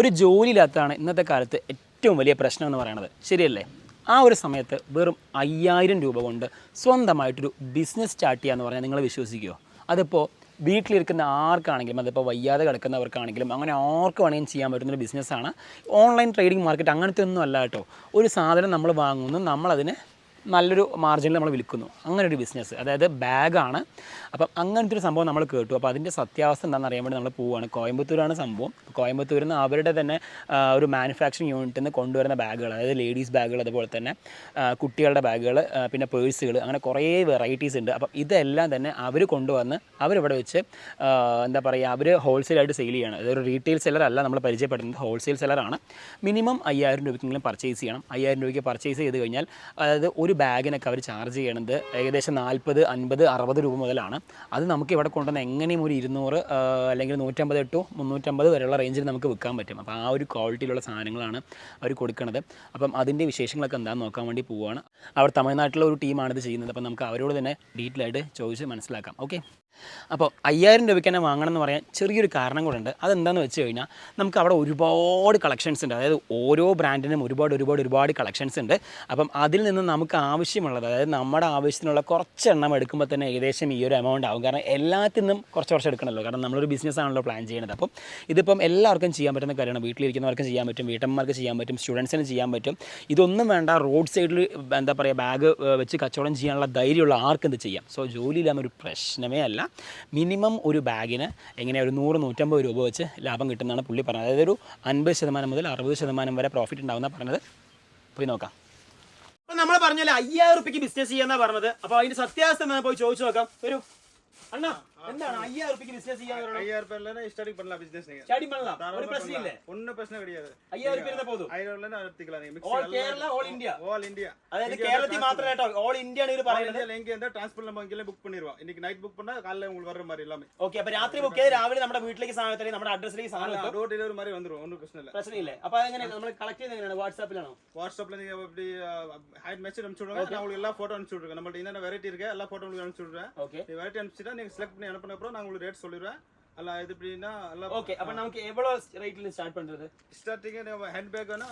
ഒരു ജോലിയില്ലാത്തതാണ് ഇന്നത്തെ കാലത്ത് ഏറ്റവും വലിയ പ്രശ്നം എന്ന് പറയുന്നത്. ശരിയല്ലേ? ആ ഒരു സമയത്ത് വെറും അയ്യായിരം രൂപ കൊണ്ട് സ്വന്തമായിട്ടൊരു ബിസിനസ് സ്റ്റാർട്ട് ചെയ്യാന്ന് പറഞ്ഞാൽ നിങ്ങൾ വിശ്വസിക്കുമോ അതിപ്പോൾ വീട്ടിലിരിക്കുന്ന ആർക്കാണെങ്കിലും അതിപ്പോൾ വയ്യാതെ കിടക്കുന്നവർക്കാണെങ്കിലും അങ്ങനെ ആർക്ക് വേണമെങ്കിലും ചെയ്യാൻ പറ്റുന്നൊരു ബിസിനസ്സാണ് ഓൺലൈൻ ട്രേഡിംഗ് മാർക്കറ്റ് അങ്ങനത്തെ ഒന്നും അല്ല കേട്ടോ. ഒരു സാധനം നമ്മൾ വാങ്ങുന്നു നമ്മളതിന് നല്ലൊരു മാർജിനിൽ നമ്മൾ വിൽക്കുന്നു. അങ്ങനെ ഒരു ബിസിനസ് അതായത് ബാഗാണ് അപ്പം അങ്ങനത്തെ ഒരു സംഭവം നമ്മൾ കേട്ടു. അപ്പോൾ അതിന്റെ സത്യാവസ്ഥ എന്താണെന്ന് അറിയാൻ വേണ്ടി നമ്മൾ പോവുകയാണ് കോയമ്പത്തൂരാണ് സംഭവം. കോയമ്പത്തൂരിൽ നിന്ന് അവരുടെ തന്നെ ഒരു മാനുഫാക്ചറിങ് യൂണിറ്റിൽ നിന്ന് കൊണ്ടുവരുന്ന ബാഗുകൾ അതായത് ലേഡീസ് ബാഗുകൾ അതുപോലെ തന്നെ കുട്ടികളുടെ ബാഗുകൾ പിന്നെ പേഴ്സുകൾ അങ്ങനെ കുറേ വെറൈറ്റീസ് ഉണ്ട്. അപ്പം ഇതെല്ലാം തന്നെ അവർ കൊണ്ടുവന്ന് അവരിവിടെ വെച്ച് എന്താ പറയുക അവർ ഹോൾസെയിലായിട്ട് സെയിൽ ചെയ്യണം. അതൊരു റീറ്റെയിൽ സെല്ലർ അല്ല നമ്മൾ പരിചയപ്പെടുന്നത്. ഹോൾസെയിൽ സെല്ലറാണ് മിനിമം അയ്യായിരം രൂപയ്ക്കെങ്കിലും പർച്ചേസ് ചെയ്യണം. അയ്യായിരം രൂപയ്ക്ക് പർച്ചേസ് ചെയ്ത് കഴിഞ്ഞാൽ അതായത് ഒരു ബാഗിനൊക്കെ അവർ ചാർജ് ചെയ്യണത് ഏകദേശം നാൽപ്പത് അൻപത് അറുപത് രൂപ മുതലാണ്. അത് നമുക്ക് ഇവിടെ കൊണ്ടുവന്ന എങ്ങനെയും ഒരു ഇരുന്നൂറ് അല്ലെങ്കിൽ നൂറ്റമ്പത് ടു മുന്നൂറ്റമ്പത് വരെയുള്ള റേഞ്ചിൽ നമുക്ക് വിൽക്കാൻ പറ്റും. അപ്പോൾ ആ ഒരു ക്വാളിറ്റിയിലുള്ള സാധനങ്ങളാണ് അവർ കൊടുക്കുന്നത് അപ്പം അതിന്റെ വിശേഷങ്ങളൊക്കെ എന്താണെന്ന് നോക്കാൻ വേണ്ടി പോവുകയാണ് അവർ തമിഴ്നാട്ടിലെ ഒരു ടീമാണ് ഇത് ചെയ്യുന്നത്. അപ്പം നമുക്ക് അവരോട് തന്നെ ഡീറ്റെയിൽ ആയിട്ട് ചോദിച്ച് മനസ്സിലാക്കാം. ഓക്കെ അപ്പോൾ അയ്യായിരം രൂപയ്ക്ക് തന്നെ വാങ്ങണം എന്ന് പറയാൻ ചെറിയൊരു കാരണം കൂടെ അതെന്താണെന്ന് വെച്ച് കഴിഞ്ഞാൽ നമുക്ക് അവിടെ ഒരുപാട് കളക്ഷൻസ് ഉണ്ട്. അതായത് ഓരോ ബ്രാൻഡിനും ഒരുപാട് ഒരുപാട് ഒരുപാട് കളക്ഷൻസ് ഉണ്ട്. അപ്പം അതിൽ നിന്ന് നമുക്ക് ആവശ്യമുള്ളത് അതായത് നമ്മുടെ ആവശ്യത്തിനുള്ള കുറച്ച് എണ്ണം എടുക്കുമ്പോൾ തന്നെ ഏകദേശം ഈ ഒരു എമൗണ്ട് ആവും. കാരണം എല്ലാത്തിൽ നിന്നും കുറച്ച് കുറച്ച് എടുക്കണമല്ലോ. കാരണം നമ്മളൊരു ബിസിനസ് ആണല്ലോ പ്ലാൻ ചെയ്യുന്നത്. അപ്പം ഇതിപ്പം എല്ലാവർക്കും ചെയ്യാൻ പറ്റുന്ന കാര്യമാണ്. വീട്ടിലിരിക്കുന്നവർക്കും ചെയ്യാൻ പറ്റും. വീട്ടമ്മമാർക്ക് ചെയ്യാൻ പറ്റും. സ്റ്റുഡൻസിന് ചെയ്യാൻ പറ്റും. ഇതൊന്നും വേണ്ട. റോഡ് സൈഡിൽ എന്താ പറയുക ബാഗ് വെച്ച് കച്ചവടം ചെയ്യാനുള്ള ധൈര്യമുള്ള ആർക്കും ഇത് ചെയ്യാം? സോ ഒരു പ്രശ്നമേ അല്ല. മിനിമം ഒരു ബാഗിന് എങ്ങനെ ഒരു നൂറ് നൂറ്റമ്പത് രൂപ വെച്ച് ലാഭം കിട്ടുന്നതാണ് പുള്ളി പറഞ്ഞത്. അതായത് ഒരു അൻപത് ശതമാനം മുതൽ അറുപത് ശതമാനം വരെ പ്രോഫിറ്റ് ഉണ്ടാവുന്ന പറഞ്ഞത് പോയി നോക്കാം. അപ്പൊ നമ്മൾ പറഞ്ഞല്ലേ അയ്യായിരം റുപ്യക്ക് ബിസിനസ് ചെയ്യാന്നാ പറഞ്ഞത്. അപ്പോൾ അതിന്റെ സത്യാവസ്ഥ പോയി ചോദിച്ചു നോക്കാം. വരൂ. അണ്ണാ. என்ன ஐயாயிரம் ரூபாய்க்கு பிசினஸ் ஐயாயிரம் ஐயாயிரம் ரூபாய்ல ஸ்டடி பண்ணலாம் பிசினஸ் நீங்க. ஸ்டடி பண்ணலாம். ஒரு பிரச்சனை இல்ல. ஒண்ணு பிரச்சனை கிடையாது. ஐயாயிரம் ரூபாய் தான் போதும். ஐயாயிரம் ரூபாய்ல நடத்திக்கலாம் நீங்க all Kerala all India all India அதாவது கேரளத்தி மாத்திரம் லேட் ஆல் இந்தியா நீங்க പറയുന്നത് எங்க இருந்தா டிரான்ஸ்போர்ட் நம்ம அங்கேயே புக் பண்ணிடுவோம் இன்னைக்கு நைட் புக் பண்ணா காலைல உங்களுக்கு வர மாதிரி எல்லாமே. ஓகே அப்ப ராத்திரி புக் ചെയ്ത് രാവിലെ നമ്മുടെ വീട്ടിലേക്ക് நம்ம அட்ரஸ்லயே നമ്മുടെ டோர் டெலிவரி மாதிரி ഡോർ ഡെലിവറി பிரச்சனை വന്നിരും ഒന്നും പ്രശ്നമില്ല പ്രശ്നമില്ല അപ്പൊ എങ്ങനെ നമ്മൾ കളക്ട് ചെയ്യുന്നത് എങ്ങനെയാണ് വാട്സാപ്പിലാണോ വാട്സാപ്പിൽ നിങ്ങൾ அப்படி ஹைட் மெசேஜ் அனுப்பிச்சு நான் உங்களுக்கு எல்லா போட்டோ அனுப்பிச்சு விடுறேன் நம்மள்ட்ட வெரைட்டி இருக்கு எல்லா போட்டோ உங்களுக்கு அனுப்பிச்சு விடுறேன் ஓகே வெரைட்டி அனுப்பிச்சுட்டா நீங்க செலக்ட் பண்ணி அனுப்பின அப்புறம் நான் உங்களுக்கு ரேட் சொல்லிடுவேன் அல்ல இது எப்படின்னா எல்லாம் ஓகே அப்ப நமக்கு எவ்வளவு ரேட்ல ஸ்டார்ட் பண்றது ஸ்டார்டிங் ஹேண்ட் பேக் வேணா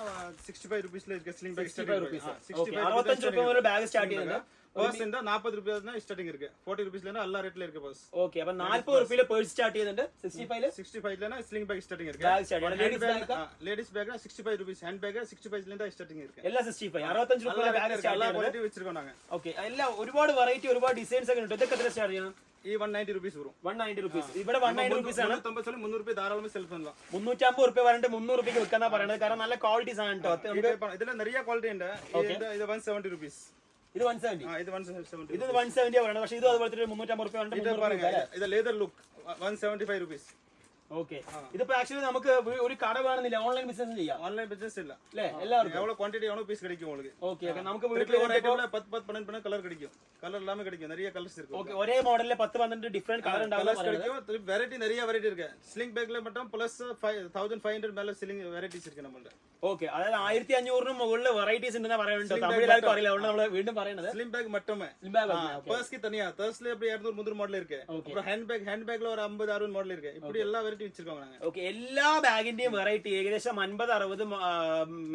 சிக்ஸ்டி ஃபைவ் ருபீஸ்ல இருக்கு sling bag 65 rupees. Sixty Okay, அறுபத்தஞ்சு ரூபாய் ஒரு பேக் ஸ்டார்ட் ചെയ്യുന്നത് பர்ஸ் இருந்தா நாற்பது ரூபாய் தான் ஸ்டார்டிங் இருக்கு ஃபார்ட்டி ருபீஸ்ல எல்லா ரேட்ல இருக்கு பர்ஸ் ഓക്കെ അപ്പൊ നാല്പത് റുപ്യയില് പേഴ്സ് സ്റ്റാർട്ട് ചെയ്യുന്നുണ്ട് സിക്സ്റ്റി ഫൈവ് சிக்ஸ்டி ஃபைவ்ல ஸ்லிங் பேக் ஸ்டார்டிங் இருக்கு Bag starting. Ladies bag ஆ? Ladies bag sixty five rupees hand bag sixty ஃபைவ்ல இருந்தா ஸ்டார்டிங் இருக்கு എല്ലാം സിക്സ്റ്റി ഫൈവ് അറുപത്തഞ്ച് எல்லா രൂപ rate ബാഗ് இருக்கு. സ്റ്റാർട്ട് எல்லா ചെയ്യുന്നത് குவாலிட்டி வச்சிருக்கோம் நாங்க ഓക്കെ എല്ലാം ഒരുപാട് വെറൈറ്റി ഒരുപാട് ഡിസൈൻസ് ഒക്കെ ഉണ്ട് ഇതൊക്കെ എത്ര സ്റ്റാർട്ട് ചെയ്യണം ഈ വൺ നയന്റി റുപ്പീസ് വരും. വൺ നയന്റി റുപ്പീസ് ഇവിടെ വൺ നയന്റി റുപ്പീസ് ആണ്. മുന്നൂറ് രൂപ ധാരാളം സെൽഫ് ഉണ്ടോ മുന്നൂറ്റമ്പത് റുപ്യ പറഞ്ഞിട്ട് മുന്നൂറ് റുപ്യക്ക് വിൽക്കാന്നാ പറയുന്നത് കാരണം നല്ല ക്വാളിറ്റീസ് ആണ് കേട്ടോ ഇതിൽ നിറയെ ക്വാളിറ്റി ഉണ്ട്. ഇത് വൺ സെവന്റി റുപ്പീസ് ഇത് വൺ സെവന്റി ഇത് വൺ സെവന്റി ഇത് വൺ സെവന്റി പക്ഷേ ഇത് അതുപോലെ മുന്നൂറ്റമ്പത് റുപ്യ ഇത് leather look one seventy five rupees okay ഇതിപ്പോ ആക്ച്വലി നമുക്ക് ഒരു- ഒരു കട വേണമെന്നില്ല ഓൺലൈൻ ബിസിനസ് ചെയ്യാം ஆன்லைன் பிசினஸ் இல்ல അല്ലേ എല്ലാവർക്കും எவ்வளவு குவான்டிட்டி எவ்வளவு பீஸ் கிடைக்கும் உங்களுக்கு ഓക്കെ ഓക്കെ നമുക്ക് திருப்பி വീട്ടിൽ ஒரு ஐட்டம்ல பத்து பத்து பன்னெண்டு பண்ண கலர் கிடைக்கும் கலர் எல்லாமே கிடைக்கும் நிறைய கலர்ஸ் இருக்கு ഓക്കെ ഒരേ മോഡലിലെ പത്ത് പന്ത്രണ്ട് ഡിഫറെന്റ് കളർ ഉണ്ടാവുന്ന கலர்ஸ் പറയുന്നത് கிடைக்கும் திருப்பி வெரைட்டி நிறைய வெரைட்டி இருக்கு ஸ்லிங் பேக்ல மட்டும் பிளஸ் தௌசண்ட் ஃபைவ் ஹண்ட்ரட் மேல ஸ்லிங் வெரைட்டிஸ் இருக்கு நம்மள்ட்ட ഓക്കെ അതായത് ആയിരത്തി അഞ്ഞൂറിന് മുകളിൽ വെറൈറ്റീസ് ഉണ്ടെന്ന് പറയുന്നുണ്ട് തമിഴ് എല്ലാവർക്കും അറിയില്ല അതുകൊണ്ട് നമ്മൾ വീണ്ടും പറയുന്നത് ஸ்லிம் பேக் மட்டுமே Slim bag மட்டுமே, okay. பர்ஸ்க்கு தனியா பர்ஸ்ல எப்படி இருநூறு முந்நூறு மாடல் இருக்கு அப்புறம் ஹேண்ட் பேக் ஹேண்ட் பேக்ல ஒரு ஐம்பது அறுபது மாடல் இருக்கு இப்படி எல்லா வெரைட்டி வச்சிருக்கோம் நாங்க ഓക്കെ എല്ലാ ബാഗിന്റെയും വെറൈറ്റി ഏകദേശം അൻപത് അറുപത്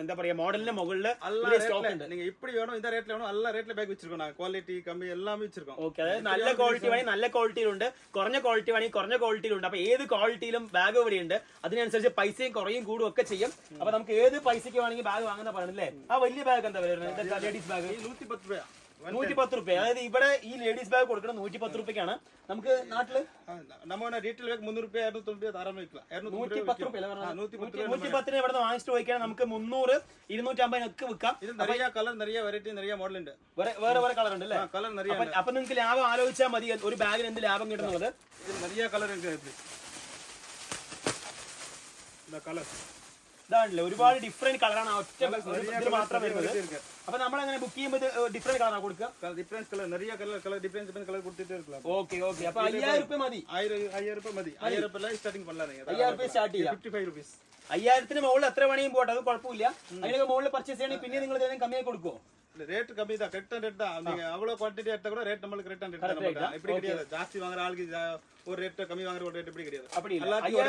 എന്താ പറയാ മോഡലിന്റെ മുകളിൽ எல்லா സ്റ്റോക്ക് ரேட்ல ഉണ്ട് நீங்க இப்படி வேணும் இந்த ரேட்ல வேணும் எல்லா ரேட்ல பேக் வச்சிருக்கோம் நாங்க குவாலிட்டி கம்மி எல்லாமே வச்சிருக்கோம் ഓക്കെ അതായത് നല്ല ക്വാളിറ്റി വേണമെങ്കിൽ നല്ല ക്വാളിറ്റിയിലുണ്ട് കുറഞ്ഞ ക്വാളിറ്റി വേണമെങ്കിൽ കുറഞ്ഞ ക്വാളിറ്റിയിലുണ്ട് അപ്പൊ ഏത് ക്വാളിറ്റിയിലും ബാഗ് ഇവിടെ ഉണ്ട് അതിനനുസരിച്ച് പൈസയും കുറയും കൂടും ഒക്കെ ചെയ്യും അപ്പൊ നമുക്ക് ഏത് പൈസയ്ക്ക് വേണമെങ്കിൽ ബാഗ് വാങ്ങുന്ന പറയണല്ലേ ആ വലിയ ബാഗ് എന്താ വരുന്നത് ലേഡീസ് ബാഗ് நூத்தி பத்து ரூபாயா നൂറ്റി പത്ത് റുപ്യ അതായത് ഇവിടെ ഈ ലേഡീസ് ബാഗ് കൊടുക്കുന്നത് നൂറ്റി പത്ത് റുപ്യക്കാണ് നമുക്ക് നാട്ടില് ஆ, நம்ம ரீட்டைல் பேக் முந்நூறு ரூபாய் இரநூத்தி ரூபாய் தாராளமா விற்கலாம் இரநூத்தி നൂറ്റി പത്ത് റുപ്യ நூத்தி பத்து ரூபாய் നൂറ്റി പത്തിന് ഇവിടെ നിന്ന് വാങ്ങിച്ചിട്ട് പോയിക്കാൻ നമുക്ക് മുന്നൂറ് ഇരുന്നൂറ്റമ്പതിനൊക്കെ വിൽക്കാം இது நிறைய கலர் நிறைய வெரைட்டி நிறைய மாடல் ഉണ്ട് വേറെ വേറെ വേറെ കളർ ഉണ്ട് അല്ലേ கலர் நிறைய അപ്പൊ അപ്പൊ നിങ്ങൾക്ക് ലാഭം ആലോചിച്ചാൽ മതി ഒരു ബാഗിന് എന്ത് ലാഭം കിട്ടുന്നുള്ളത് இது நிறைய கலர் இருக்கு இப்படி இந்த கலர் ഇതാണല്ലേ ഒരുപാട് ഡിഫറെന്റ് കളറാണ് ഒറ്റ ഇതിൽ മാത്രം വരുന്നത് இருக்கு അപ്പൊ നമ്മൾ അങ്ങനെ ബുക്ക് ചെയ്യുമ്പോൾ ഡിഫറെന്റ് കളറാണ് കൊടുക്കുക கலர் டிஃபரன்ஸ் கலர் நிறைய colour colour difference difference colour கொடுத்துட்டே இருக்கலாம் ഓക്കെ ഓക്കെ അപ്പൊ അയ്യായിരം റുപ്യ മതി ஆயிரம் ஐயாயிரம் ரூபாய் மதி ஆயிரம் ரூபாய் ஸ்டார்டிங் பண்ணலாம் நீங்க അയ്യായിരം റുപ്യ സ്റ്റാർട്ട് ചെയ്യാം ஃபிஃப்டி ஃபைவ் ருபீஸ் അയ്യായിരത്തിന് മുകളിൽ എത്ര വേണമെങ്കിലും പോട്ടെ അത് കുഴപ്പമില്ല അതിനൊക്കെ മുകളിൽ പർച്ചേസ് ചെയ്യണമെങ്കിൽ പിന്നെ നിങ്ങൾ എന്തെങ്കിലും കമ്മിയായി കൊടുക്കുമോ ரேட் கம்மி தான் கரெக்டான ரேட் தான். நீங்க அவ்வளவு குவான்டிட்டி எடுத்தா கூட ரேட் நம்மளுக்கு கரெக்டான ரேட் தான். இப்படி கிடையாது. ஜாஸ்தி வாங்குற ஆளுக்கு ஒரு ரேட் கம்மி வாங்குற ஒரு ரேட் இப்படி கிடையாது. அப்படி எல்லாத்தையும்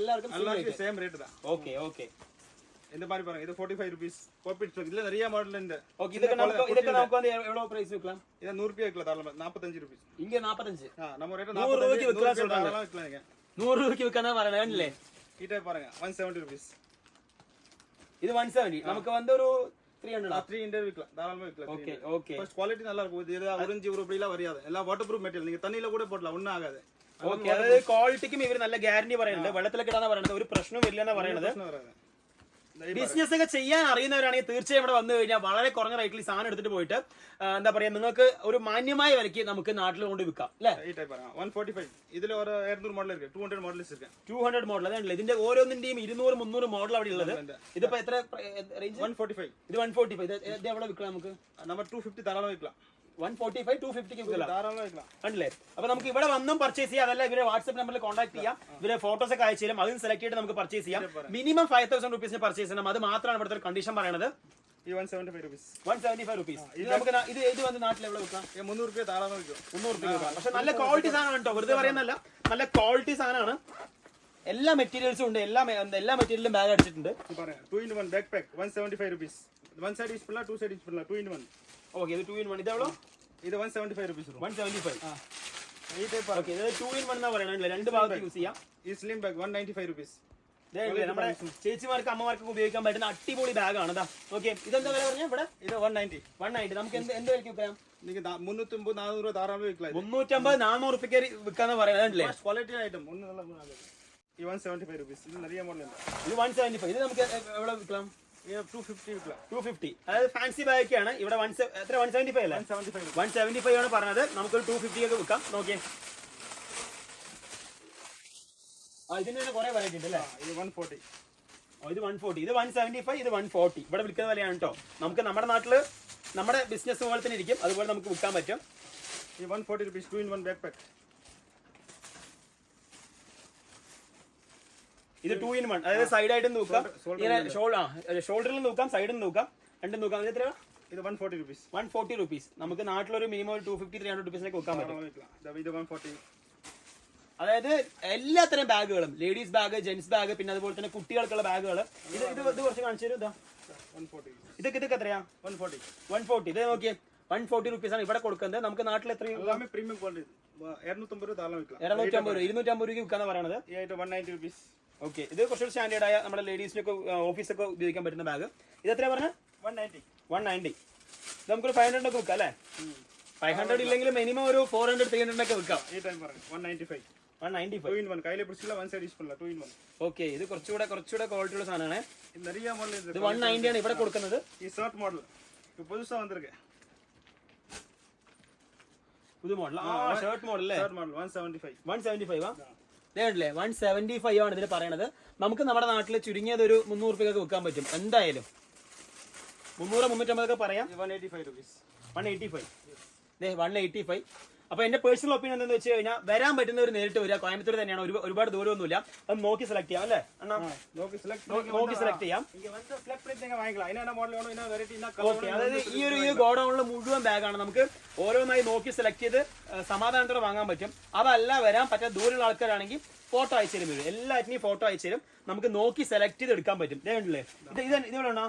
எல்லாருக்கும் எல்லாருக்கும் சேம் ரேட் தான். ஓகே ஓகே இந்த மாதிரி பாருங்க இது 45 ரூபீஸ் பாப்பிட் ஸ்டாக் இதுல நிறைய மாடல் இந்த ஓகே இதுக்கு நமக்கு இதுக்கு நமக்கு வந்து எவ்வளவு பிரைஸ் விக்கலாம்? இது 100 ரூபாய் விக்கலாம் தாராளமா. 45 ரூபீஸ் இங்க 45 ஆ நம்ம ரேட் 45 ரூபாய்க்கு விக்கலாம் சொல்றாங்க. விக்கலாம் 100 ரூபாய்க்கு விக்கலாம் வரணும் இல்ல கிட்ட பாருங்க 170 ரூபீஸ் இது 170 நமக்கு வந்து ஒரு த்ரீ ஹண்ட்ரட் த்ரீ ஹண்ட்ரட் விற்கலாம் தாராளமா விற்கலாம் ஓகே ஓகே ஃபர்ஸ்ட் குவாலிட்டி நல்லா இருக்கும் இது எதாவது உறிஞ்சி உருப்படிலாம் வரையாது எல்லாம் வாட்டர் ப்ரூஃப் மெட்டீரியல் நீங்க தண்ணியில கூட போடலாம் ஒன்றும் ஆகாது ഓക്കെ അതായത് ക്വാളിറ്റിക്കും ഇവർ നല്ല ഗ്യാരണ്ടി പറയുന്നുണ്ട് വെള്ളത്തിലൊക്കെ ഇടാന്ന് പറയുന്നത് ഒരു പ്രശ്നവും വരില്ലെന്നാ പറയുന്നത് ബിസിനസ് ഒക്കെ ചെയ്യാൻ അറിയുന്നവരാണെങ്കിൽ തീർച്ചയായും ഇവിടെ വന്നു കഴിഞ്ഞാൽ വളരെ കുറഞ്ഞ റേറ്റിൽ സാധനം എടുത്തിട്ട് പോയിട്ട് എന്താ പറയാ നിങ്ങൾക്ക് ഒരു മാന്യമായ വിലക്ക് നമുക്ക് നാട്ടിൽ കൊണ്ട് വിൽക്കാം അല്ലേ? ഇതിൽ ഒരു ഇരുന്നൂറ് two hundred model two hundred model ഇതിന്റെ ഓരോന്നിന്റെയും ഇരുന്നൂറ് മുന്നൂറ് മോഡൽ അവിടെ ഉള്ളത്. ഇതിപ്പോ എത്ര റേഞ്ച് വൺ ഫോർട്ടി ഫൈവ് ഇത് വൺ ഫോർട്ടി ഫൈവ് ഇത് എവിടെ വിൽക്കാം നമുക്ക്? നമ്മൾ ടൂ ഫിഫ്റ്റി ധാരാളം വിൽക്കാം. വൺ ഫോർട്ടി ഫൈവ് ടു ഫിഫ്റ്റിക്ക് ഉണ്ടല്ലേ അപ്പൊ നമുക്ക് ഇവിടെ വന്നും പർച്ചേസ് ചെയ്യാം. അതല്ല ഇവരെ വാട്സ്ആപ്പ് നമ്പറിൽ കോൺടാക്ട് ചെയ്യാം. ഇവരെ ഫോട്ടോസ് ഒക്കെ അയച്ചു തരും. അതും സെലക്ട് ചെയ്തിട്ട് നമുക്ക് പർച്ചേസ് ചെയ്യാം. Minimum five thousand rupees purchase ചെയ്യണം. അത് മാത്രമാണ് ഇവിടുത്തെ കണ്ടീഷൻ പറയുന്നത് ഇത് നമുക്ക് ഇത് രൂപ രൂപ പക്ഷെ നല്ല ക്വാളിറ്റി സാധനമാണ് കേട്ടോ. വെറുതെ പറയുന്നല്ല നല്ല ക്വാളിറ്റി സാധനമാണ്. എല്ലാ മെറ്റീരിയൽസും ഉണ്ട്. എല്ലാ എല്ലാ മെറ്റീരിയലും ബാഗ് അടിച്ചിട്ടുണ്ട്. One side two side okay ಇದು ಟೂ ಇನ್ ಒನ್ ഇതെവളോ ഇത് one seventy five rupees one seventy five ചേച്ചിമാർക്ക് അമ്മമാർക്കും ഉപയോഗിക്കാൻ പറ്റുന്ന അടിപൊളി ബാഗ് ആണ് ഓക്കെ ഇതെന്താ വില പറഞ്ഞ ഇവിടെ? ഇത് വൺ നയന്റി വൺ നയന്റി നമുക്ക് എന്ത് എന്ത് വിലയ്ക്ക് വിൽക്കാം? നിങ്ങൾക്ക് മുന്നൂറ്റമ്പത് നാനൂറ് ധാരാളം വിൽക്കാം മുന്നൂറ്റമ്പത് നാനൂറ് റുപ്യക്ക് വിൽക്കാന്ന് പറയുന്നതല്ലേ ക്വാളിറ്റി ആയിട്ട് ഒന്ന് ഈ വൺ സെവന്റി ഫൈവ് റുപ്പീസ് ഇത് നിറയെ മോഡലുണ്ട് ഇത് വൺ സെവന്റി ഫൈവ് ഇത് നമുക്ക് എവിടെ വിൽക്കാം? ടു ഫിഫ്റ്റി അതായത് ഫാൻസി ഇവിടെ വൺ എത്ര? വൺ സെവന്റി ഫൈവ് അല്ലേ വൺ സെവന്റി ഫൈവ് ആണ് പറഞ്ഞത്. ടു ഫിഫ്റ്റി ഒക്കെ വിൽക്കാം. നോക്കിയേ. ഇത് വൺ ഫോർട്ടി ഇത് വൺ സെവന്റി ഫൈവ് ഇത് വൺ ഫോർട്ടി ഇവിടെ വിൽക്കുന്ന വിലയാണ് കേട്ടോ. നമുക്ക് നമ്മുടെ നാട്ടിൽ നമ്മുടെ ബിസിനസ് പോലെ തന്നെ ഇരിക്കും. അതുപോലെ നമുക്ക് വിൽക്കാൻ പറ്റും. ടു ഇൻ വൺ ഇത് ടു ഇൻ വൺ അതായത് സൈഡ് ആയിട്ട് നോക്കാം. ഇങ്ങനെ ഷോൾഡറിൽ നോക്കാം സൈഡിൽ നോക്കാം. രണ്ടും നോക്കാം. ഇത് എത്ര ഇത് one forty rupees one forty rupees നമുക്ക് നാട്ടിലൊരു മിനിമം ഒരു ടു ഫിഫ്റ്റി ത്രീ ഹൺഡ്രഡ് റുപ്പീസിനൊക്കെ വെക്കാൻ പറ്റും. ഇത് വൺ ഫോർട്ടി അതായത് എല്ലാത്തരം ബാഗുകളും ലേഡീസ് ബാഗ് ജെന്റ്സ് ബാഗ് പിന്നെ അതുപോലെ തന്നെ കുട്ടികൾക്കുള്ള ബാഗുകൾ ഇത് ഇത് ഇത് കുറച്ച് കാണിച്ചു തരും ഇതൊക്കെ ഇതൊക്കെ എത്രയാ? വൺ ഫോർട്ടി വൺ ഫോർട്ടി ഇത് നോക്കിയ. വൺ ഫോർട്ടി റുപ്പീസ് ആണ് ഇവിടെ കൊടുക്കുന്നത്. നമുക്ക് നാട്ടിൽ എത്ര പ്രീമിയം ക്വാളിറ്റി ഇരുന്നൂറ്റമ്പത് രൂപ ഇരുന്നൂറ്റമ്പത് രൂപ വിൽക്കാന്ന് പറയുന്നത് വൺ നയന്റി റുപ്പീസ് ഓക്കെ ഇത് കുറച്ചുകൂടി സ്റ്റാൻഡേർഡ് ആയ നമ്മുടെ ലേഡീസിനൊക്കെ ഓഫീസൊക്കെ ഉപയോഗിക്കാൻ പറ്റുന്ന ബാഗ് ഇത് എത്രയാ പറഞ്ഞത് വൺ നയൻറ്റി വൺ നയൻറ്റി ഇത് നമുക്കൊരു ഫൈവ് ഹൺഡ്രഡ് ഒക്കെ വിൽക്കാം അല്ലേ ഫൈവ് ഹൺഡ്രഡ് ഇല്ലെങ്കിൽ മിനിമം ഒരു ഫോർ ഹൺഡ്രഡ് ത്രീ ഹൺഡ്രഡ് ഒക്കെ വിൽക്കാം ഈ ടൈം பாருங்க one ninety five one ninety two five in one கையில் பிடிச்சிக்கலாம் ஒன் சைடு யூஸ் பண்ணலாம் டூ இன் ஒன் ഓക്കെ ഇത് കുറച്ചുകൂടെ കുറച്ചുകൂടെ ക്വാളിറ്റി ഉള്ള സാധനമാണ് இது நிறைய மாடல் ഇത് இருக்கு വൺ നയൻറ്റി ആണ് ഇവിടെ കൊടുക്കുന്നത് இது ஷர்ட் மாடல் இப்போ புதுசாக வந்திருக்கு പുതു മോഡൽ ആ ഷർട്ട് മോഡൽ അല്ലേ shirt model one seventy five one seventy five ആ അല്ലേ വൺ സെവന്റി ഫൈവ് ആണ് ഇതിൽ പറയണത്. നമുക്ക് നമ്മുടെ നാട്ടിൽ ചുരുങ്ങിയത് ഒരു മുന്നൂറ് റുപ്യൊക്കെ വിൽക്കാൻ പറ്റും. എന്തായാലും? മുന്നൂറ് മുന്നൂറ്റമ്പതൊക്കെ പറയാം. One eighty five rupees one eighty five ഇതേ വൺ എയ്റ്റി ഫൈവ് അപ്പൊ എന്റെ പേഴ്സണൽ ഒപ്പീനിയൻ എന്താണെന്ന് വെച്ച് കഴിഞ്ഞാൽ വരാൻ പറ്റുന്നവർ നേരിട്ട് വരിക കോയമ്പത്തൂർ തന്നെയാണ്. ഒരുപാട് ദൂരമൊന്നുമില്ല. അത് നോക്കി സെലക്ട് ചെയ്യാം അല്ലേ? നോക്കി സെലക്ട് ചെയ്യാം. അതായത് ഈ ഒരു ഗോഡൌണിൽ മുഴുവൻ ബാഗാണ് നമുക്ക് ഓരോന്നായി നോക്കി സെലക്ട് ചെയ്ത് സമാധാനത്തോടെ വാങ്ങാൻ പറ്റും. അതല്ല വരാൻ പറ്റാത്ത ദൂരമുള്ള ആൾക്കാരാണെങ്കിൽ ഫോട്ടോ അയച്ചു തരും എല്ലാറ്റിനെയും ഫോട്ടോ അയച്ചു തരും. നമുക്ക് നോക്കി സെലക്ട് ചെയ്ത് എടുക്കാൻ പറ്റും. ഇതേ ഉണ്ടല്ലേ ഇത് ഇത് ഉണ്ടോ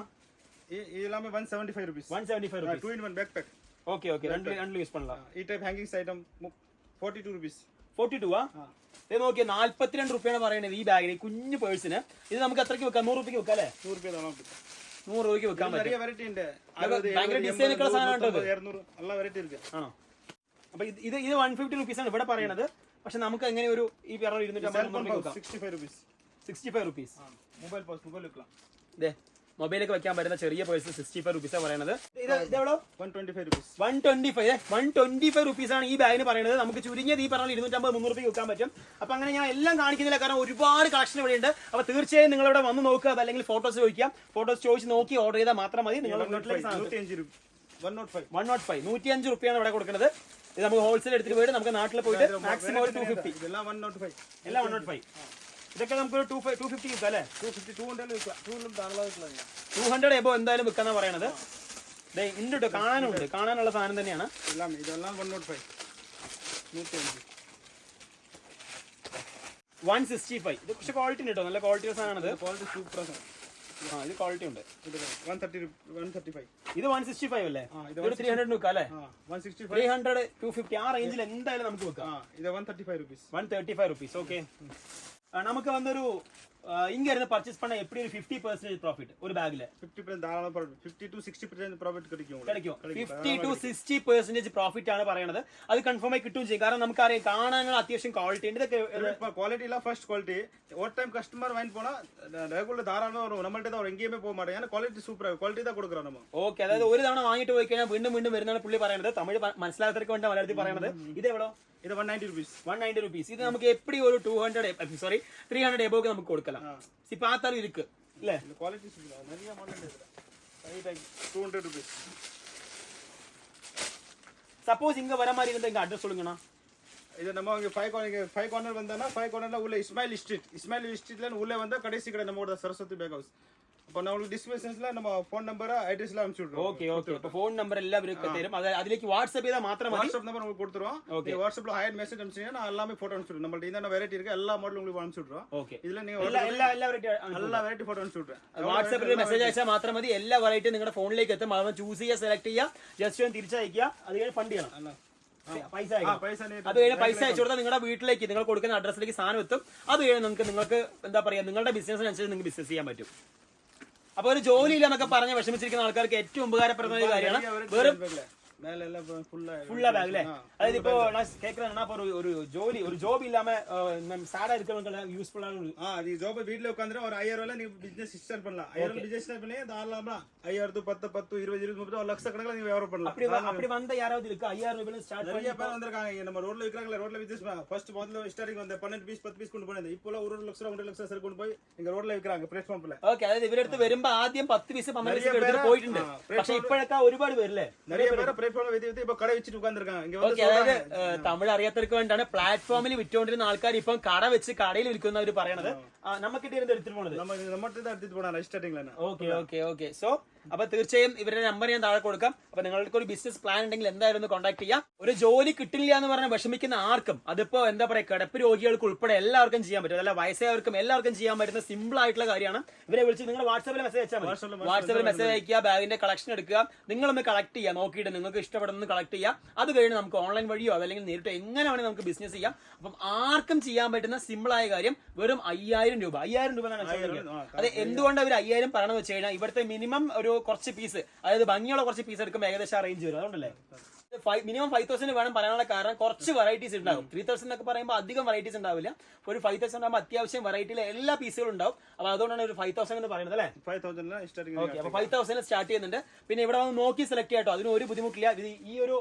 ഇതിലാകുമ്പോൾ one seventy five rupees one seventy five two in one backpack okay okay ரெண்டு ரெண்டு யூஸ் பண்ணலாம். ഈ டைப் ஹேங்கிங்ஸ் ഐറ്റം 42 ரூபீஸ் 42 ஆ ടു ആ 42 നോക്കിയ നാല്പത്തിരണ്ട് റുപ്യാണ് പറയുന്നത് ഈ ബാഗിന് കുഞ്ഞു പേഴ്സിന് ഇത് നമുക്ക് അത്രയ്ക്ക് വെക്കാം? 100 രൂപയ്ക്ക് വെക്കാം അല്ലേ? 100 രൂപയോളം കിട്ടും നൂറ് രൂപയ്ക്ക് വെക്കാൻ പറ്റും. நிறைய வெரைட்டி ഉണ്ട്. அறுபது பயங்கர design இருக்குள்ள സാധനമാണ് കേട്ടോ വെറൈറ്റി இரநூறு வெரைட்டி இருக்கு ആണോ? അപ്പൊ ഇത് ഇത് 150 വൺ ഫിഫ്റ്റി റുപ്പീസ് ആണ് ഇവിടെ പറയണത്. പക്ഷെ നമുക്ക് എങ്ങനെ ഒരു ഈ പറഞ്ഞ ഇരുന്നൂറ്റമ്പത് sixty five rupees sixty five rupees mobile purse mobile வைக்கலாம் മൊബൈലൊക്കെ വെക്കാൻ പറ്റുന്ന ചെറിയ പേഴ്സ് സിക്സ്റ്റി ഫൈവ് റുപ്പീസാണ് പറയുന്നത് one twenty five rupees one twenty five rupees ആണ് ഈ ബാഗിന് പറയുന്നത് നമുക്ക് ചുരുങ്ങിയത് ഈ പറഞ്ഞ ഇരുന്നൂറ്റമ്പത് മുന്നൂറ് രൂപയ്ക്ക് വെക്കാൻ പറ്റും. അപ്പൊ അങ്ങനെ ഞാൻ എല്ലാം കാണിക്കുന്നില്ല. കാരണം ഒരുപാട് കളക്ഷൻ ഇവിടെ ഉണ്ട്. അപ്പൊ തീർച്ചയായും നിങ്ങൾ ഇവിടെ വന്ന് നോക്കുക. അല്ലെങ്കിൽ ഫോട്ടോസ് ചോദിക്കാം. ഫോട്ടോസ് ചോദിച്ച് നോക്കി ഓർഡർ ചെയ്താൽ മാത്രം മതി. രൂപ വൺ നോട്ട് ഫൈവ് നൂറ്റി അഞ്ച് റുപ്യാണ് ഇവിടെ കൊടുക്കുന്നത്. ഇത് നമുക്ക് ഹോൾസെയിൽ എടുത്തിട്ട് പോയിട്ട് നമുക്ക് നാട്ടിൽ പോയിട്ട് മാക്സിമം ഒരു ടു ഫിഫ്റ്റി എല്ലാം വൺ നോട്ട് ഫൈവ് എല്ലാം വൺ നോട്ട് ഫൈവ് ഇതൊക്കെ നമുക്ക് ടു ടു ഫിഫ്റ്റി കിട്ടും അല്ലേ? Two fifty two hundred two hundred two hundred above എന്തായാലും വിൽക്കാന്നാ പറയണത്. ഉണ്ട് കാണാനുണ്ട്. കാണാനുള്ള സാധനം തന്നെയാണ്. എല്ലാം ഇതെല്ലാം വൺ നോട്ട് ഫൈവ് നൂറ്റി അഞ്ച് വൺ സിക്സ്റ്റി ഫൈവ് ഇത് പക്ഷേ ക്വാളിറ്റി ഉണ്ട് കേട്ടോ നല്ല ക്വാളിറ്റി സാധനമാണ് ക്വാളിറ്റി സൂപ്പർ ആ ഇത് ക്വാളിറ്റി ഉണ്ട്. One thirty one thirty five ഇത് വൺ സിക്സ്റ്റി ഫൈവ് അല്ലേ ഇത് ത്രീ ഹൺഡ്രഡ് അല്ലേ? One sixty five three hundred two fifty ആ റേഞ്ചിൽ എന്തായാലും നമുക്ക് വെക്കാം ഇത് one thirty five rupees one thirty five rupees okay നമുക്ക് വന്നൊരു ആ, இங்க இருந்து பர்ச்சேஸ் பண்ண எப்படி ஒரு ஃபிஃப்டி பர்சன்டேஜ் ப்ராஃபிட் ஒரு பேக்ல ஃபிஃப்டி பர்சன்ட் தாராளமாக profit fifty to sixty percent profit கிடைக்கும் உங்களுக்கு. கிடைக்கும் fifty to sixty percentage profit ആണ് പറയണത് അത് കൺഫേം ആയി കിട്ടുകയും ചെയ്യും കാരണം നമുക്കറിയാം കാണാനുള്ള അത്യാവശ്യം ക്വാളിറ്റി ഉണ്ട് ഇതൊക്കെ இப்போ குவாலிட்டிலாம் ஃபர்ஸ்ட் குவாலிட்டி ஒரு டைம் கஸ்டமர் வாங்கி போனா ரெகுலர் தாராளமாக வரும் நம்மள்ட்ட தான் வரும் எங்கேயுமே போக மாட்டோம் ஏன்னா குவாலிட்டி சூப்பராக குவாலிட்டி தான் கொடுக்குறோம் நம்ம ഓക്കെ അതായത് ഒരു തവണ വാങ്ങിയിട്ട് പോയി കഴിഞ്ഞാൽ വീണ്ടും വീണ്ടും വരുന്നതാണ് പുള്ളി പറയുന്നത് തമിഴ് പ- മനസ്സിലാത്തവർക്ക് വേണ്ട മലയാളത്തിൽ പറയണത് ഇത് എവിടോ இது one ninety rupees one ninety rupees ഇത് നമുക്ക് എപ്പടി ഒരു two hundred sorry three hundred എബോക്ക് നമുക്ക് കൊടുக்கலாம் சி பார்த்தாலும் இருக்கு. இல்ல? இந்த குவாலிட்டி நிறைய model two hundred rupees suppose இங்க வர மாதிரி இருந்தா இங்க அட்ரஸ் சொல்லுங்கண்ணா. இது நம்ம இங்கே ஃபைவ் கார்னர் ஃபைவ் கார்னர் வந்தோம்னா ஃபைவ் கார்னர்ல உள்ள இஸ்மாயில் ஸ்ட்ரீட் இஸ்மாயில் ஸ்ட்ரீட்ல உள்ளே வந்தா கடைசி கடை நம்மளோட சரஸ்வதி பேக் ஹவுஸ் அப்போ நான் உங்களுக்கு டிஸ்கிரிப்ஷன்ஸ்ல நம்ம ஃபோன் நம்பர் அட்ரஸ்லாம் அனுப்பிச்சு விட்ருவோம் ഓക്കെ ഓക്കെ അപ്പൊ ഫോൺ നമ്പർ എല്ലാവരും തരും അത് അതിലേക്ക് വാട്സ്ആപ്പ് ചെയ്താൽ മാത്രം മതി வாட்ஸ்அப் நம்பர் உங்களுக்கு கொடுத்துருவோம் நீங்க வாட்ஸ்அப்ல ஹையர் மெசேஜ் அனுப்பிச்சீங்கன்னா நான் எல்லாமே போட்டோ அனுப்பிச்சு நம்மள்ட்ட என்னென்ன வெரைட்டி இருக்கு எல்லா மாடலும் உங்களுக்கு அனுப்பிச்சு விட்றோம் ഓക്കെ இதுல நீங்க എല്ലാ എല്ലാ എല്ലാവരും எல்லா வெரைட்டி போட்டோ அனுப்பிச்சு விட்றேன் വാട്സാപ്പിൽ മെസ്സേജ് അയച്ചാൽ മാത്രം മതി എല്ലാ വെറൈറ്റിയും നിങ്ങളുടെ ഫോണിലേക്ക് എത്തും അത് ചൂസ് ചെയ്യുക സെലക്ട് ചെയ്യുക ജസ്റ്റ് ഒന്ന് തിരിച്ചയക്കുക അത് കഴിഞ്ഞ് ഫണ്ട് ചെയ്യണം പൈസ ஆ അയക്കണം பைசா நீ അത് കഴിഞ്ഞ് പൈസ അയച്ചു കൊടുത്താൽ നിങ്ങളുടെ വീട്ടിലേക്ക് നിങ്ങൾ കൊടുക്കുന്ന അഡ്രസ്സിലേക്ക് സാധനം എത്തും അത് കഴിഞ്ഞ് നിങ്ങൾക്ക് നിങ്ങൾക്ക് എന്താ പറയാ നിങ്ങളുടെ ബിസിനസ്സിനനുസരിച്ച് നിങ്ങൾക്ക് ബിസിനസ് ചെയ്യാൻ പറ്റും അപ്പൊ ഒരു ജോലിയില്ല എന്നൊക്കെ പറഞ്ഞ് വിഷമിച്ചിരിക്കുന്ന ആൾക്കാർക്ക് ഏറ്റവും ഉപകാരപ്രദമായ കാര്യമാണ്. വെറും மேல ஒரு ஜோலி ஒரு ஜோப் இல்லாம சாடா இருக்கிறவங்க யூஸ்ஃபுல்லான ஒரு ஆ ஒரு ஐயாயிரம் ரூபாய் நீ பிசினஸ் ஸ்டார்ட் பண்ணலாம். ஐயாயிரம் ரூபாய் பிசினஸ் ஸ்டார்ட் ஐயாயிரத்து பத்து பத்து இருபது இருபது ஒரு லட்ச கணக்கில் நீ பண்ணலாம். அப்படி வந்த யாராவது இருக்கு? ஐயாயிரம் ரூபாய் ஸ்டார்ட் நிறைய நம்ம ரோட்ல விற்கிறாங்களே ரோட்ல பிசினஸ் ஃபர்ஸ்ட் முதல்ல ஸ்டார்டிங் வந்த பன்னெண்டு பீஸ் பத்து பீஸ் கொண்டு போனது. இப்போ ஒரு லட்ச ரூபா ஒன்றரை லட்சம் போய் ரோட்ல விற்கிறாங்க பிரஸ் பம்ப்ல ஓகே அதாவது ഇവരെടുത്ത് വരുമ്പോ ആദ്യം പത്ത് പീസ് പന്ത്രണ്ട് പീസ് நிறைய பிளாட்ஃபார்ம்ல வித்து வித்து இப்போ கடை வச்சுட்டு உட்காந்துருக்காங்க இங்க வந்து ഓക്കെ അതായത് ഏഹ്, തമിഴ് അറിയാത്തവർക്ക് വേണ്ടിയാണ് പ്ലാറ്റ്ഫോമിൽ വിറ്റുകൊണ്ടിരുന്ന ആൾക്കാർ ഇപ്പം കട വെച്ച് കടയിൽ വിൽക്കുന്നവർ പറയണത് ആ, നമുക്ക് കിട്ടിയിരുന്നത് എടുത്തിട്ട് പോണത് நம்ம நம்மகிட்ட தான் எடுத்துட்டு போனாங்க ஸ்டார்டிங்ல ഓക്കെ ഓക്കെ ഓക്കെ സോ അപ്പൊ തീർച്ചയായും ഇവരുടെ നമ്പർ ഞാൻ താഴെ കൊടുക്കാം. അപ്പൊ നിങ്ങൾക്ക് ഒരു ബിസിനസ് പ്ലാൻ ഉണ്ടെങ്കിൽ എന്തായാലും ഒന്ന് കോൺടാക്ട് ചെയ്യാം. ഒരു ജോലി കിട്ടില്ല എന്ന് പറഞ്ഞ് വിഷമിക്കുന്ന ആർക്കും അതിപ്പോ എന്താ പറയാ കിടപ്പ് രോഗികൾക്ക് ഉൾപ്പെടെ എല്ലാവർക്കും ചെയ്യാൻ പറ്റും. അല്ല വയസ്സായവർക്കും എല്ലാവർക്കും ചെയ്യാൻ പറ്റുന്ന സിമ്പിൾ ആയിട്ടുള്ള കാര്യമാണ്. ഇവരെ വിളിച്ച് നിങ്ങൾ വാട്സാപ്പിൽ മെസ്സേജ് അയച്ചാൽ മതി. വാട്സാപ്പിൽ മെസ്സേജ് അയക്കുക ബാഗിന്റെ കളക്ഷൻ എടുക്കുക. നിങ്ങളൊന്ന് കളക്ട് ചെയ്യുക നോക്കിയിട്ട് നിങ്ങൾക്ക് ഇഷ്ടപ്പെടുന്ന കളക്ട് ചെയ്യുക അത് കഴിഞ്ഞ് നമുക്ക് ഓൺലൈൻ വഴിയോ അതല്ലെങ്കിൽ നേരിട്ട് എങ്ങനെ വേണമെങ്കിൽ നമുക്ക് ബിസിനസ് ചെയ്യാം. അപ്പം ആർക്കും ചെയ്യാൻ പറ്റുന്ന സിമ്പിൾ ആയ കാര്യം വെറും അയ്യായിരം രൂപ. അയ്യായിരം രൂപ എന്നാണ് അത് എന്തുകൊണ്ട് അവർ അയ്യായിരം പറയണമെന്ന് വെച്ച് കഴിഞ്ഞാൽ ഇവിടുത്തെ മിനിമം ഒരു കുറച്ച് പീസ് അതായത് ഭംഗിയുള്ള കുറച്ച് പീസ് എടുക്കുമ്പോൾ ഏകദേശം അറേഞ്ച് വരും. അതുകൊണ്ടല്ലേ? മിനിമം ഫൈവ് തൗസൻഡ് വേണം പറയാനുള്ള കാരണം കുറച്ച് വെറൈറ്റീസ് ഉണ്ടാവും ത്രീ തൗസൻഡ് എന്നൊക്കെ പറയുമ്പോൾ അധികം വെറൈറ്റീസ് ഉണ്ടാവില്ല ഒരു ഫൈവ് തൗസൻഡ് ആകുമ്പോൾ അത്യാവശ്യം വെറൈറ്റിയിലെ എല്ലാ പീസുകളും ഉണ്ടാവും അപ്പോൾ അതുകൊണ്ടാണ് ഒരു ഫൈവ് തൗസൻഡ് എന്ന് പറയുന്നത് അല്ലേ? ഫൈവ് തൗസൻഡ് സ്റ്റാർട്ട് അപ്പൊ ഫൈവ് തൗസൻഡ് സ്റ്റാർട്ട് ചെയ്യുന്നുണ്ട്. പിന്നെ ഇവിടെ വന്ന് നോക്കി സെലക്ട് ചെയ്യട്ടോ. അതിന് ഒരു ബുദ്ധിമുട്ടില്ല ഈ ഒരു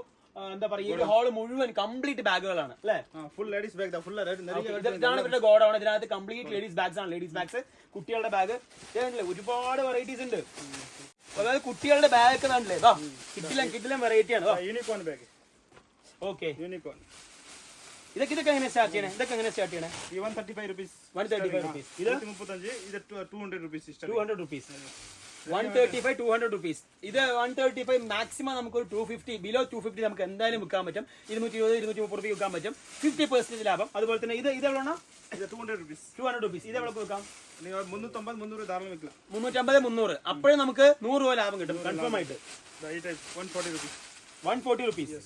എന്താ പറയുക ഈ ഹാൾ മുഴുവൻ കംപ്ലീറ്റ് ബാഗുകളാണ് അല്ലേ? ഫുൾ ലേഡീസ് ബാഗ് ഫുൾ ഇതാണ് ഇവരുടെ ഗോഡാണ് ഇതിനകത്ത് കംപ്ലീറ്റ് ലേഡീസ് ബാഗ്സ് ആണ്. ലേഡീസ് ബാഗ്സ് കുട്ടികളുടെ ബാഗ് ഒരുപാട് വെറൈറ്റീസ് ഉണ്ട്. അതായത് കുട്ടികളുടെ ബാഗ് ഒക്കെ ആണല്ലേ വാ കിറ്റിലും കിറ്റിലും വെറൈറ്റി ആണ്. യൂണിക്കോൺ ബാഗ് ഓക്കെ യൂണിക്കോൺ ഇതൊക്കെ ഇതൊക്കെ എങ്ങനെ സ്റ്റാർട്ട് ചെയ്യണേ? ഇതൊക്കെ എങ്ങനെ സ്റ്റാർട്ട് ചെയ്യണേ? One thirty five rupees one thirty five rupees ഇത് മുപ്പത്തഞ്ച് ഇത് two hundred rupees two hundred rupees one thirty five two hundred rupees ഇത് വൺ തേർട്ടി ഫൈവ് മാക്സിമം നമുക്ക് two fifty below two fifty നമുക്ക് എന്തായാലും വിൽക്കാൻ പറ്റും. ഇരുന്നൂറ്റി ഇരുപത് ഇരുന്നൂറ്റി മുപ്പത് വിൽക്കാൻ പറ്റും. ഫിഫ്റ്റി പെർസെന്റ് ലാഭം. അതുപോലെ തന്നെ ഇത് ഇത് മുന്നൂറ്റമ്പത് മുന്നൂറ് ധാരാളം നമുക്ക് നൂറ് രൂപ ലാഭം കിട്ടും. കൺഫേം ആയിട്ട്. വൺ ഫോർട്ടി റുപ്പീസ്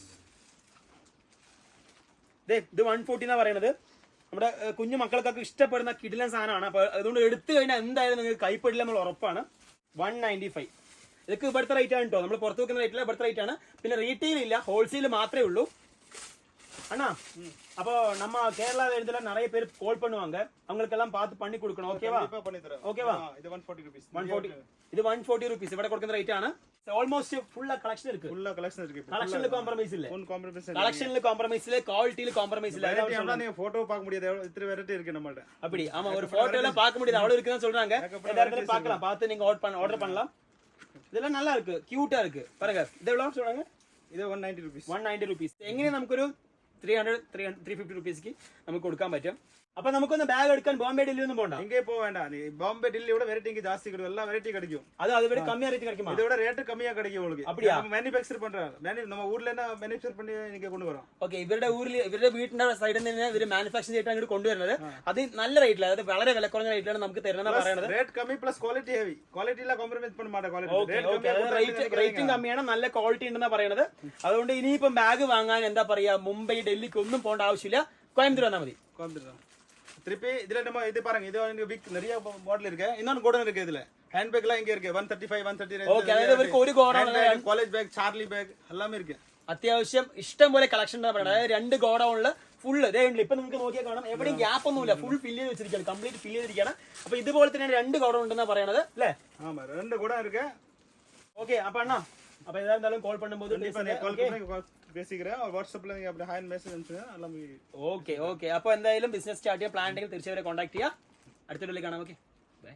ഇത് വൺ ഫോർട്ടി എന്നാ പറയുന്നത് നമ്മുടെ കുഞ്ഞു മക്കൾക്കൊക്കെ ഇഷ്ടപ്പെടുന്ന കിടിലൻ സാധനമാണ്. അപ്പോൾ അതുകൊണ്ട് എടുത്തു കഴിഞ്ഞാൽ എന്തായാലും നിങ്ങൾക്ക് കൈപ്പെടില്ല നമ്മൾ ഉറപ്പാണ്. വൺ നയൻറ്റി ഫൈവ് ഇതൊക്കെ ഇവിടുത്തെ റേറ്റ് ആണ് കേട്ടോ നമ്മൾ പുറത്ത് വെക്കുന്ന റേറ്റില്ല ഇവിടുത്തെ റേറ്റ് ആണ് പിന്നെ റീറ്റെയിൽ ഇല്ല ഹോൾസെയിൽ മാത്രമേ ഉള്ളൂ அண்ணா அப்போ நம்ம கேரளா இடத்துல நிறைய பேர் கால் பண்ணுவாங்க அவங்களுக்கு எல்லாம் பார்த்து பண்ணி கொடுக்கணும் ஓகேவா கண்டிப்பா பண்ணி தரேன் ஓகேவா ஆ, இது one forty rupees one forty ഇത് വൺ ഫോർട്ടി റുപ്പീസ് ഇവിടെ കൊടുക്കുന്ന റേറ്റ് ആണ് ஆல்மோஸ்ட் ஃபுல்லா கலெக்ஷன் இருக்கு. ஃபுல்லா கலெக்ஷன் இருக்கு. கலெக்ஷன்ல காம்ப்ரமைஸ் இல்ல. ஒன் காம்ப்ரமைஸ் இல்ல. கலெக்ஷன்ல காம்ப்ரமைஸ் இல்ல குவாலிட்டில காம்ப்ரமைஸ் இல்ல. வெரைட்டி நீங்க போட்டோ பார்க்க முடியாது. இத்தனை வெரைட்டி இருக்கு நம்மள்ட்ட. அப்படி. ஆமா ஒரு போட்டோல பார்க்க முடியாது. அவ்வளவு இருக்குன்னு சொல்றாங்க. எல்லாரும் பார்க்கலாம். பார்த்து நீங்க ஆர்டர் பண்ண ஆர்டர் பண்ணலாம். இதெல்லாம் நல்லா இருக்கு. கியூட்டா இருக்கு. பாருங்க. இது எவ்வளவு சொல்றாங்க? ഇത് one ninety rupees one ninety rupees എങ്ങനെ നമുക്കൊരു three hundred three three fifty റുപ്പീസിക്ക് നമുക്ക് അപ്പൊ നമുക്കൊന്ന് ബാഗ് എടുക്കാൻ ബോംബെ ഡൽഹി ഒന്നും പോണ്ട இங்கே போக வேண்டாம் நீ பாம்பே டெல்லி விட வெரைட்டி இங்கே ஜாஸ்தி கிடைக்கும் எல்லா வெரைட்டி கிடைக்கும் അത് അതുവരെ കമ്മി റേറ്റ് கிடைக்குமா இதை விட ரேட்டு கம்மியா கிடைக்கும் உங்களுக்கு அப்படியா? நம்ம மேனுஃபேக்சர் பண்றோம் மேனு நம்ம ஊர்ல என்ன மேனுஃபேக்சர் பண்ணி நீங்க கொண்டு வரோம் ഓക്കെ ഇവരുടെ ഊരിൽ ഇവരുടെ വീടിന്റെ സൈഡിൽ നിന്ന് ഇവര് മാനുഫാക്ചർ ചെയ്തിട്ട് അങ്ങോട്ട് കൊണ്ടുവരുന്നത് അത് നല്ല റേറ്റിൽ അതായത് വളരെ വില കുറഞ്ഞ റേറ്റിലാണ് നമുക്ക് തരുന്നത് പറയുന്നത് ரேட் கம்மி பிளஸ் குவாலிட்டி ஹெவி குவாலிட்டி எல்லாம் காம்ப்ரமைஸ் பண்ண மாட்டேன் குவாலிட்டி ഓക്കെ ரேட் ഓക്കെ கம்மியா റേറ്റ് റേറ്റും കമ്മിയാണ് നല്ല ക്വാളിറ്റി ഉണ്ടെന്നാ പറയുന്നത് അതുകൊണ്ട് ഇനിയിപ്പം ബാഗ് വാങ്ങാൻ എന്താ പറയാ മുംബൈ ഡൽഹിക്ക് ഒന്നും പോകേണ്ട ആവശ്യമില്ല കോയമ്പത്തൂർ വന്നാൽ മതി கோயம்புத்தூர் திருப்பி இதுல நம்ம இது பாருங்க இது வந்து பிக் நிறைய மாடல் இருக்கு இன்னொன்று கூட இருக்கு இதுல ஹேண்ட் பேக் எல்லாம் இங்க இருக்கு one thirty five one Okay, அதாவது இவருக்கு ஒரு godown thirty college bag Charlie bag எல்லாமே இருக்கு അത്യാവശ്യം ഇഷ്ടം പോലെ കളക്ഷൻ എന്നാ പറയുന്നത് അതായത് രണ്ട് ഗോഡൌണില് ഫുള്ള് ഇതേ ഉണ്ട് ഇപ്പൊ നിങ്ങൾക്ക് നോക്കിയാൽ കാണാം എവിടെയും ഗ്യാപ്പ് ഒന്നുമില്ല ഫുൾ ഫില്ല് ചെയ്ത് വെച്ചിരിക്കുകയാണ് കംപ്ലീറ്റ് ഫില്ല് ചെയ്തിരിക്കുകയാണ് അപ്പൊ ഇതുപോലെ തന്നെ രണ്ട് ഗോഡൌൺ ഉണ്ടെന്നാ പറയണത് അല്ലേ ஆமா ரெண்டு கூட இருக்கு ഓക്കെ അപ്പൊ അണ്ണാ അപ്പൊ ഏതായിരുന്നാലും കോൾ പണ്ടുമ്പോൾ கண்டிப்பா நீங்க கால் பண்ணி பேசிக்கிறேன் வாட்ஸ்அப்ல ഓക്കെ ഓക്കെ അപ്പൊ എന്തായാലും ബിസിനസ് സ്റ്റാർട്ട് ചെയ്യാൻ പ്ലാൻ ഉണ്ടെങ്കിൽ തീർച്ചയായും കോൺടാക്ട് ചെയ്യാം. അടുത്ത കാണാം ഓക്കെ ബൈ